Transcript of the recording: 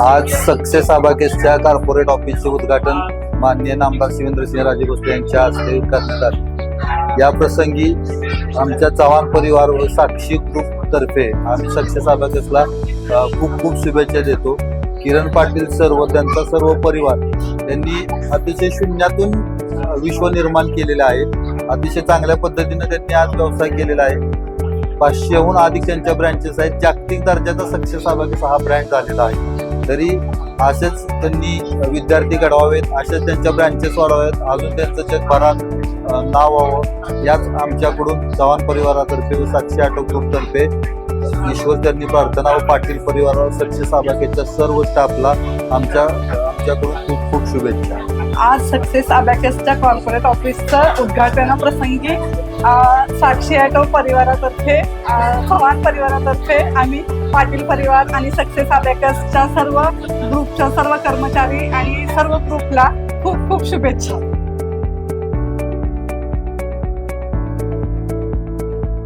आज success आबाकेसच्या corporate ऑफिसचे उद्घाटन माननीय नामदार शिवेंद्रसिंह राजे भोसले यांच्या हस्ते करण्यात आले. या प्रसंगी आमच्या चव्हाण परिवार व साक्षी ग्रुपतर्फे आम्ही सक्सेस आबाकेसला खूप खूप शुभेच्छा देतो. किरण पाटील सर व त्यांचा सर्व परिवार त्यांनी अतिशय शून्यातून विश्व निर्माण केलेलं आहे. अतिशय चांगल्या पद्धतीनं त्यांनी आज व्यवसाय केलेला आहे. पाचशेहून अधिक त्यांच्या ब्रँचेस आहेत. जागतिक दर्जाचा सक्सेस आबाकेस हा ब्रँड झालेला आहे. तरी असेच त्यांनी विद्यार्थी घडवावेत असेच त्यांच्या ब्रँचेस वाढवावेत अजून त्यांचं जगभरात नाव व्हावं याच आमच्याकडून चव्हाण परिवारातर्फे व साक्षी आटो ग्रुपतर्फे ईश्वर त्यांनी प्रार्थना व पाटील परिवारावर सक्सेस साबाकेच्या सर्व स्टाफला आमच्या आमच्याकडून खूप खूप शुभेच्छा. आज सक्सेस अबॅकसच्या कॉर्पोरेट ऑफिसचं उद्घाटनाप्रसंगी साक्षी ॲटो परिवारातर्फे अ, चव्हाण परिवारातर्फे आम्ही पाटील परिवार आणि सक्सेस अबॅकसच्या सर्व ग्रुपच्या सर्व कर्मचारी आणि सर्व ग्रुपला खूप खूप शुभेच्छा.